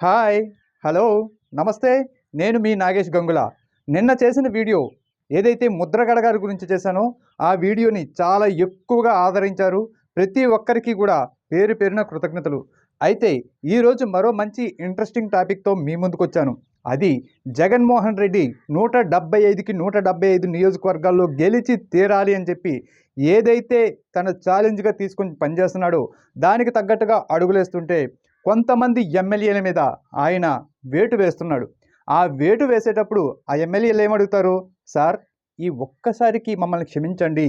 Hi hello నమస్తే నేను మీ నాగేష్ గంగుల. నిన్న చేసిన వీడియో ఏదైతే ముద్రగడ గారి గురించి చేశానో ఆ వీడియోని చాలా ఎక్కువగా ఆదరించారు ప్రతి ఒక్కరికి కూడా పేరు పేరున కృతజ్ఞతలు. అయితే ఈరోజు మరో మంచి ఇంట్రెస్టింగ్ టాపిక్తో మీ ముందుకు వచ్చాను. అది జగన్మోహన్ రెడ్డి నూట డెబ్బై ఐదుకి నూట డెబ్బై ఐదు నియోజకవర్గాల్లో గెలిచి తీరాలి అని చెప్పి ఏదైతే తన ఛాలెంజ్గా తీసుకొని పనిచేస్తున్నాడో దానికి తగ్గట్టుగా అడుగులేస్తుంటే కొంతమంది ఎమ్మెల్యేల మీద ఆయన వేటు వేస్తున్నాడు. ఆ వేటు వేసేటప్పుడు ఆ ఎమ్మెల్యేలు ఏమడుగుతారు సార్ ఈ ఒక్కసారికి మమ్మల్ని క్షమించండి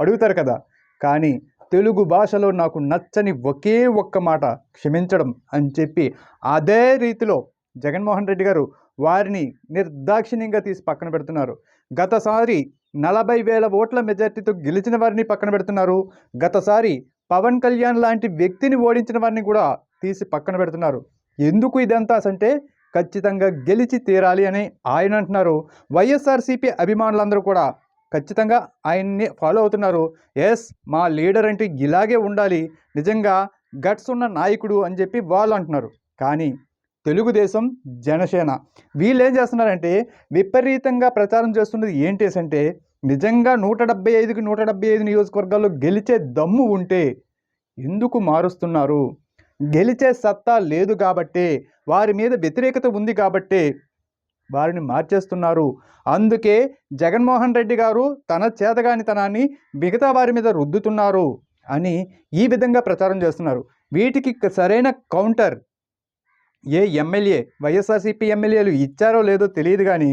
అడుగుతారు కదా. కానీ తెలుగు భాషలో నాకు నచ్చని ఒకే ఒక్క మాట క్షమించడం అని చెప్పి అదే రీతిలో జగన్మోహన్ రెడ్డి గారు వారిని నిర్దాక్షిణ్యంగా తీసి పక్కన పెడుతున్నారు. గతసారి నలభై వేల ఓట్ల మెజార్టీతో గెలిచిన వారిని పక్కన పెడుతున్నారు. గతసారి పవన్ కళ్యాణ్ లాంటి వ్యక్తిని ఓడించిన వారిని కూడా తీసి పక్కన పెడుతున్నారు. ఎందుకు ఇదంతా అంటే ఖచ్చితంగా గెలిచి తీరాలి అని ఆయన అంటున్నారు. వైఎస్ఆర్సీపీ అభిమానులందరూ కూడా ఖచ్చితంగా ఆయన్ని ఫాలో అవుతున్నారు. ఎస్ మా లీడర్ అంటే ఇలాగే ఉండాలి. నిజంగా గట్స్ ఉన్న నాయకుడు అని చెప్పి వాళ్ళు అంటున్నారు. కానీ తెలుగుదేశం జనసేన వీళ్ళు ఏం చేస్తున్నారంటే విపరీతంగా ప్రచారం చేస్తున్నది ఏంటి అంటే నిజంగా నూట డెబ్బై ఐదుకి నూట డెబ్బై ఐదు నియోజకవర్గాల్లో గెలిచే దమ్ము ఉంటే ఎందుకు మారుస్తున్నారు? గెలిచే సత్తా లేదు కాబట్టే వారి మీద వ్యతిరేకత ఉంది కాబట్టే వారిని మార్చేస్తున్నారు. అందుకే జగన్మోహన్ రెడ్డి గారు తన చేతగానితనాన్ని మిగతా వారి మీద రుద్దుతున్నారు అని ఈ విధంగా ప్రచారం చేస్తున్నారు. వీటికి సరైన కౌంటర్ ఏ ఎమ్మెల్యే వైఎస్ఆర్సీపీ ఎమ్మెల్యేలు ఇచ్చారో లేదో తెలియదు కానీ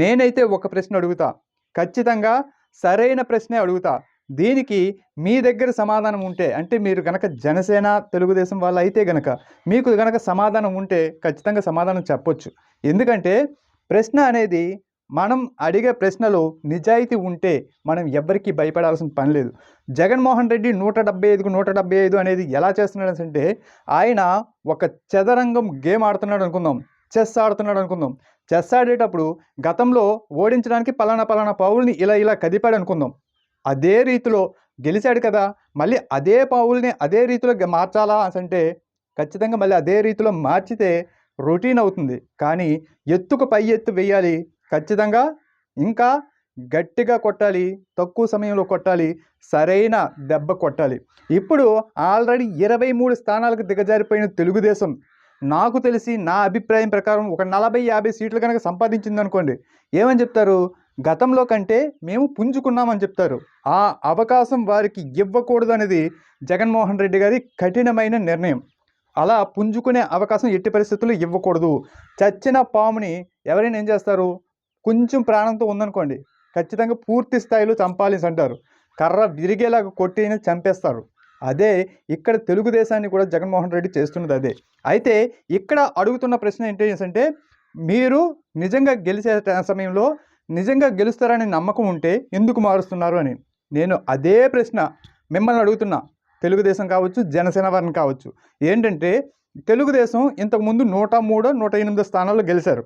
నేనైతే ఒక ప్రశ్న అడుగుతా. ఖచ్చితంగా సరైన ప్రశ్నే అడుగుతా. దీనికి మీ దగ్గర సమాధానం ఉంటే అంటే మీరు కనుక జనసేన తెలుగుదేశం వాళ్ళు అయితే గనక మీకు కనుక సమాధానం ఉంటే ఖచ్చితంగా సమాధానం చెప్పొచ్చు. ఎందుకంటే ప్రశ్న అనేది మనం అడిగే ప్రశ్నలో నిజాయితీ ఉంటే మనం ఎవ్వరికీ భయపడాల్సిన పని లేదు. జగన్మోహన్ రెడ్డి నూట డెబ్బై ఐదుకు నూట డెబ్బై ఐదు అనేది ఎలా చేస్తున్నాడు అంటే ఆయన ఒక చదరంగం గేమ్ ఆడుతున్నాడు అనుకుందాం. చెస్ ఆడుతున్నాడు అనుకుందాం. చెస్ ఆడేటప్పుడు గతంలో ఓడించడానికి పలానా పలానా పౌల్ని ఇలా ఇలా కదిపాడు అనుకుందాం. అదే రీతిలో గెలిచాడు కదా మళ్ళీ అదే పావుల్ని అదే రీతిలో మార్చాలా అంటే ఖచ్చితంగా మళ్ళీ అదే రీతిలో మార్చితే రొటీన్ అవుతుంది. కానీ ఎత్తుకు పై ఎత్తు వేయాలి ఖచ్చితంగా ఇంకా గట్టిగా కొట్టాలి తక్కువ సమయంలో కొట్టాలి సరైన దెబ్బ కొట్టాలి. ఇప్పుడు ఆల్రెడీ ఇరవై మూడు స్థానాలకు దిగజారిపోయిన తెలుగుదేశం నాకు తెలిసి నా అభిప్రాయం ప్రకారం ఒక నలభై యాభై సీట్లు కనుక సంపాదించింది అనుకోండి ఏమని చెప్తారు? గతంలో కంటే మేము పుంజుకున్నామని చెప్తారు. ఆ అవకాశం వారికి ఇవ్వకూడదు అనేది జగన్మోహన్ రెడ్డి గారి కఠినమైన నిర్ణయం. అలా పుంజుకునే అవకాశం ఎట్టి పరిస్థితుల్లో ఇవ్వకూడదు. చచ్చిన పాముని ఎవరైనా ఏం చేస్తారు? కొంచెం ప్రాణంతో ఉందనుకోండి ఖచ్చితంగా పూర్తి స్థాయిలో చంపాలి అంటారు. కర్ర విరిగేలాగా కొట్టి చంపేస్తారు. అదే ఇక్కడ తెలుగుదేశాన్ని కూడా జగన్మోహన్ రెడ్డి చేస్తున్నది అదే. అయితే ఇక్కడ అడుగుతున్న ప్రశ్న ఏంటి అంటే మీరు నిజంగా గెలిచే సమయంలో నిజంగా గెలుస్తారనే నమ్మకం ఉంటే ఎందుకు మారుస్తున్నారు అని. నేను అదే ప్రశ్న మిమ్మల్ని అడుగుతున్నా. తెలుగుదేశం కావచ్చు జనసేన వారిని కావచ్చు. ఏంటంటే తెలుగుదేశం ఇంతకుముందు నూట మూడు నూట ఎనిమిదో స్థానాల్లో గెలిచారు.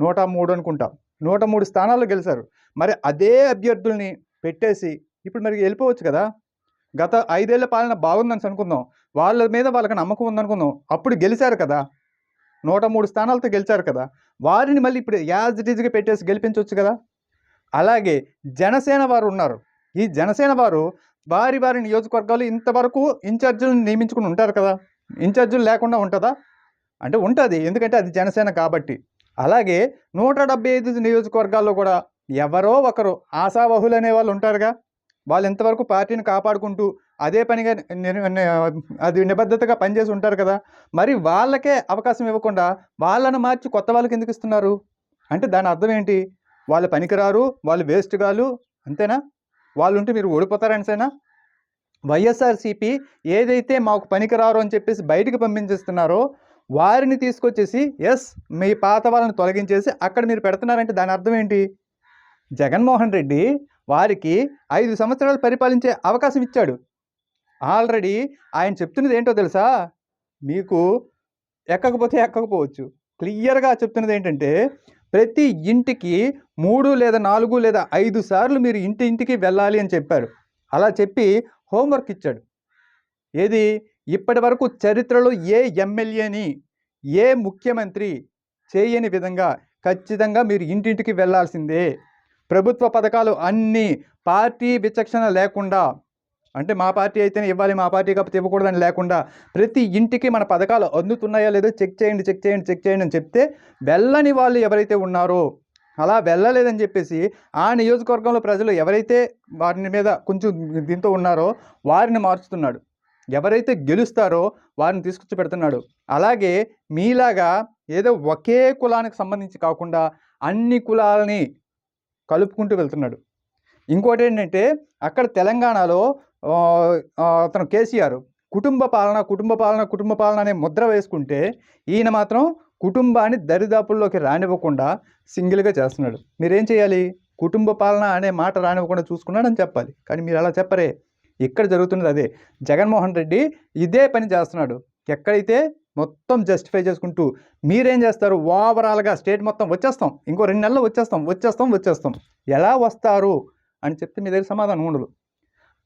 నూట మూడు అనుకుంటా. నూట మూడు స్థానాల్లో గెలిచారు. మరి అదే అభ్యర్థుల్ని పెట్టేసి ఇప్పుడు మరి వెళ్ళిపోవచ్చు కదా. గత ఐదేళ్ళ పాలన బాగుందని అనుకుందాం. వాళ్ళ మీద వాళ్ళకి నమ్మకం ఉందనుకుందాం. అప్పుడు గెలిచారు కదా. నూట మూడు స్థానాలతో గెలిచారు కదా. వారిని మళ్ళీ ఇప్పుడు యాజ్ ఇట్ ఈజ్గా పెట్టేసి గెలిపించవచ్చు కదా? అలాగే జనసేన వారు ఉన్నారు. ఈ జనసేన వారు వారి వారి నియోజకవర్గాలు ఇంతవరకు ఇన్ఛార్జీలను నియమించుకుని ఉంటారు కదా? ఇన్ఛార్జీలు లేకుండా ఉంటుందా? అంటే ఉంటుంది. ఎందుకంటే అది జనసేన కాబట్టి. అలాగే నూట డెబ్బై ఐదు నియోజకవర్గాల్లో కూడా ఎవరో ఒకరు ఆశావహులు అనే వాళ్ళు ఉంటారుగా. వాళ్ళు ఇంతవరకు పార్టీని కాపాడుకుంటూ అదే పనిగా అది నిబద్ధతగా పనిచేసి ఉంటారు కదా. మరి వాళ్ళకే అవకాశం ఇవ్వకుండా వాళ్ళను మార్చి కొత్త వాళ్ళకి ఎందుకు ఇస్తున్నారు? అంటే దాని అర్థం ఏంటి? వాళ్ళు పనికిరారు వాళ్ళు వేస్ట్ గాలు అంతేనా? వాళ్ళు ఉంటే మీరు ఓడిపోతారనిసేనా వైఎస్ఆర్సీపీ ఏదైతే మాకు పనికిరారు అని చెప్పేసి బయటికి పంపించేస్తున్నారో వారిని తీసుకొచ్చేసి ఎస్ మీ పాత వాళ్ళని తొలగించేసి అక్కడ మీరు పెడుతున్నారంటే దాని అర్థం ఏంటి? జగన్మోహన్ రెడ్డి వారికి ఐదు సంవత్సరాలు పరిపాలించే అవకాశం ఇచ్చాడు. ఆల్రెడీ ఆయన చెప్తున్నది ఏంటో తెలుసా? మీకు ఎక్కకపోతే ఎక్కకపోవచ్చు. క్లియర్గా చెప్తున్నది ఏంటంటే ప్రతి ఇంటికి మూడు లేదా నాలుగు లేదా ఐదు సార్లు మీరు ఇంటి ఇంటికి వెళ్ళాలి అని చెప్పారు. అలా చెప్పి హోంవర్క్ ఇచ్చాడు. ఏది? ఇప్పటి వరకు చరిత్రలో ఏ ఎమ్మెల్యేని ఏ ముఖ్యమంత్రి చేయని విధంగా ఖచ్చితంగా మీరు ఇంటింటికి వెళ్ళాల్సిందే. ప్రభుత్వ పథకాలు అన్నీ పార్టీ విచక్షణ లేకుండా అంటే మా పార్టీ అయితేనే ఇవ్వాలి మా పార్టీ కాకపోతే ఇవ్వకూడదని లేకుండా ప్రతి ఇంటికి మన పథకాలు అందుతున్నాయా లేదో చెక్ చేయండి చెక్ చేయండి చెక్ చేయండి అని చెప్తే వెళ్ళని వాళ్ళు ఎవరైతే ఉన్నారో అలా వెళ్ళలేదని చెప్పేసి ఆ నియోజకవర్గంలో ప్రజలు ఎవరైతే వారిని మీద కొంచెం దీంతో ఉన్నారో వారిని మార్చుతున్నాడు. ఎవరైతే గెలుస్తారో వారిని తీసుకొచ్చి పెడుతున్నాడు. అలాగే మీలాగా ఏదో ఒకే కులానికి సంబంధించి కాకుండా అన్ని కులాలని కలుపుకుంటూ వెళ్తున్నాడు. ఇంకోటి ఏంటంటే అక్కడ తెలంగాణలో అతను కేసీఆర్ కుటుంబ పాలన కుటుంబ పాలన కుటుంబ పాలన అనే ముద్ర వేసుకుంటే ఈయన మాత్రం కుటుంబాన్ని దరిదాపుల్లోకి రానివ్వకుండా సింగిల్గా చేస్తున్నాడు. మీరేం చేయాలి? కుటుంబ పాలన అనే మాట రానివ్వకుండా చూసుకున్నాడని చెప్పాలి. కానీ మీరు అలా చెప్పరే. ఇక్కడ జరుగుతున్నది అదే. జగన్మోహన్ రెడ్డి ఇదే పని చేస్తున్నాడు. ఎక్కడైతే మొత్తం జస్టిఫై చేసుకుంటూ మీరేం చేస్తారు? ఓవరాల్గా స్టేట్ మొత్తం వచ్చేస్తాం. ఇంకో రెండు నెలలు వచ్చేస్తాం వచ్చేస్తాం వచ్చేస్తాం. ఎలా వస్తారు? అని చెప్తే మీ దగ్గర సమాధానం ఉండదు.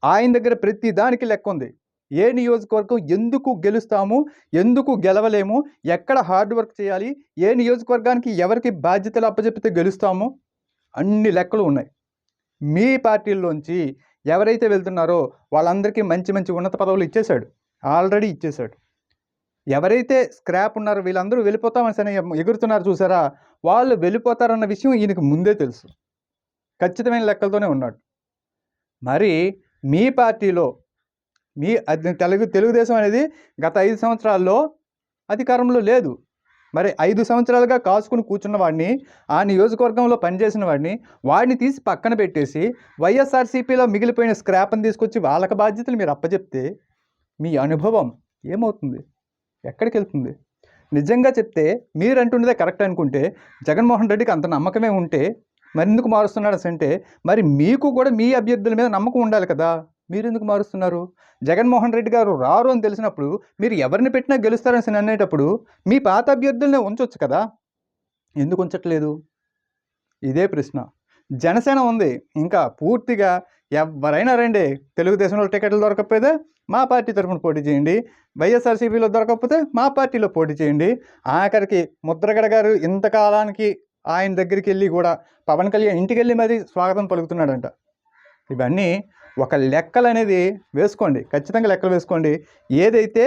ఆయన దగ్గర ప్రతి దానికి లెక్క ఉంది. ఏ నియోజకవర్గం ఎందుకు గెలుస్తాము ఎందుకు గెలవలేము ఎక్కడ హార్డ్ వర్క్ చేయాలి ఏ నియోజకవర్గానికి ఎవరికి బాధ్యతలు అప్పచెప్పితే గెలుస్తాము అన్ని లెక్కలు ఉన్నాయి. మీ పార్టీల్లోంచి ఎవరైతే వెళ్తున్నారో వాళ్ళందరికీ మంచి మంచి ఉన్నత పదవులు ఇచ్చేశాడు. ఆల్రెడీ ఇచ్చేశాడు. ఎవరైతే స్క్రాప్ ఉన్నారో వీళ్ళందరూ వెళ్ళిపోతామని సరే ఎగురుతున్నారు చూసారా? వాళ్ళు వెళ్ళిపోతారన్న విషయం ఈయనకు ముందే తెలుసు. ఖచ్చితమైన లెక్కలతోనే ఉన్నాడు. మరి మీ పార్టీలో మీ తెలుగు తెలుగుదేశం అనేది గత ఐదు సంవత్సరాల్లో అధికారంలో లేదు. మరి ఐదు సంవత్సరాలుగా కాసుకుని కూర్చున్న వాడిని ఆ నియోజకవర్గంలో పనిచేసిన వాడిని వాడిని తీసి పక్కన పెట్టేసి వైఎస్ఆర్సీపీలో మిగిలిపోయిన స్క్రాప్ని తీసుకొచ్చి వాళ్ళకి బాధ్యతలు మీరు అప్పచెప్తే మీ అనుభవం ఏమవుతుంది? ఎక్కడికి వెళ్తుంది నిజంగా చెప్తే మీరు అంటున్నదే కరెక్ట్ అనుకుంటే జగన్మోహన్ రెడ్డికి అంత నమ్మకమే ఉంటే మరి ఎందుకు మారుస్తున్నాడు అంటే మరి మీకు కూడా మీ అభ్యర్థుల మీద నమ్మకం ఉండాలి కదా. మీరు ఎందుకు మారుస్తున్నారు? జగన్మోహన్ రెడ్డి గారు రారు అని తెలిసినప్పుడు మీరు ఎవరిని పెట్టినా గెలుస్తారని అనేటప్పుడు మీ పాత అభ్యర్థులనే ఉంచవచ్చు కదా. ఎందుకు ఉంచట్లేదు? ఇదే ప్రశ్న. జనసేన ఉంది. ఇంకా పూర్తిగా ఎవరైనా రండి. తెలుగుదేశంలో టికెట్లు దొరకకపోతే మా పార్టీ తరఫున పోటీ చేయండి. వైఎస్ఆర్సీపీలో దొరకకపోతే మా పార్టీలో పోటీ చేయండి. ఆఖరికి ముద్రగడ గారు ఇంతకాలానికి ఆయన దగ్గరికి వెళ్ళి కూడా పవన్ కళ్యాణ్ ఇంటికి వెళ్ళి మరి స్వాగతం పలుకుతున్నాడంట. ఇవన్నీ ఒక లెక్కలు అనేది వేసుకోండి ఖచ్చితంగా లెక్కలు వేసుకోండి. ఏదైతే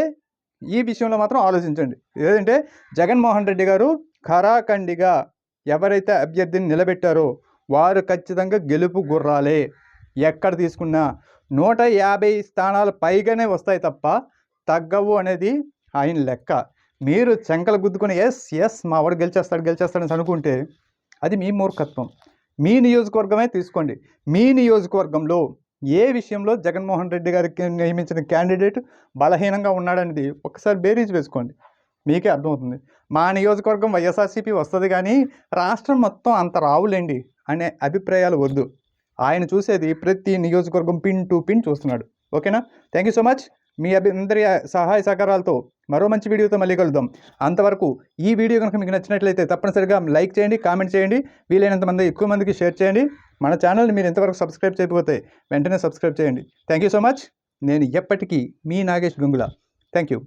ఈ విషయంలో మాత్రం ఆలోచించండి. ఏదంటే జగన్మోహన్ రెడ్డి గారు ఖరాఖండిగా ఎవరైతే అభ్యర్థిని నిలబెట్టారో వారు ఖచ్చితంగా గెలుపు గుర్రాలే. ఎక్కడ తీసుకున్నా నూట యాభై స్థానాలు పైగానే వస్తాయి తప్ప తగ్గవు అనేది ఆయన లెక్క. మీరు చెంకలు గుద్దుకుని ఎస్ ఎస్ మా వాడు గెలిచేస్తాడు గెలిచేస్తాడని అనుకుంటే అది మీ మూర్ఖత్వం. మీ నియోజకవర్గమే తీసుకోండి. మీ నియోజకవర్గంలో ఏ విషయంలో జగన్మోహన్ రెడ్డి గారికి నియమించిన క్యాండిడేట్ బలహీనంగా ఉన్నాడనేది ఒకసారి బేరీజ్ వేసుకోండి. మీకే అర్థమవుతుంది. మా నియోజకవర్గం వైఎస్ఆర్సీపీ వస్తుంది కానీ రాష్ట్రం మొత్తం అంత రావులేండి అనే అభిప్రాయాలు వద్దు. ఆయన చూసేది ప్రతి నియోజకవర్గం పిన్ టు పిన్ చూస్తున్నాడు. ఓకేనా? Thank you so much. మీ అభి అందరి సహాయ సహకారాలతో మరో మంచి వీడియోతో మళ్ళీ కలుద్దాం. అంతవరకు ఈ వీడియో కనుక మీకు నచ్చినట్లయితే తప్పనిసరిగా లైక్ చేయండి కామెంట్ చేయండి. వీలైనంత మంది ఎక్కువ మందికి షేర్ చేయండి. మన ఛానల్ని మీరు ఎంతవరకు సబ్స్క్రైబ్ చేయకపోతే వెంటనే సబ్స్క్రైబ్ చేయండి. Thank you so much. నేను ఎప్పటికీ మీ నాగేష్ గంగుల. Thank you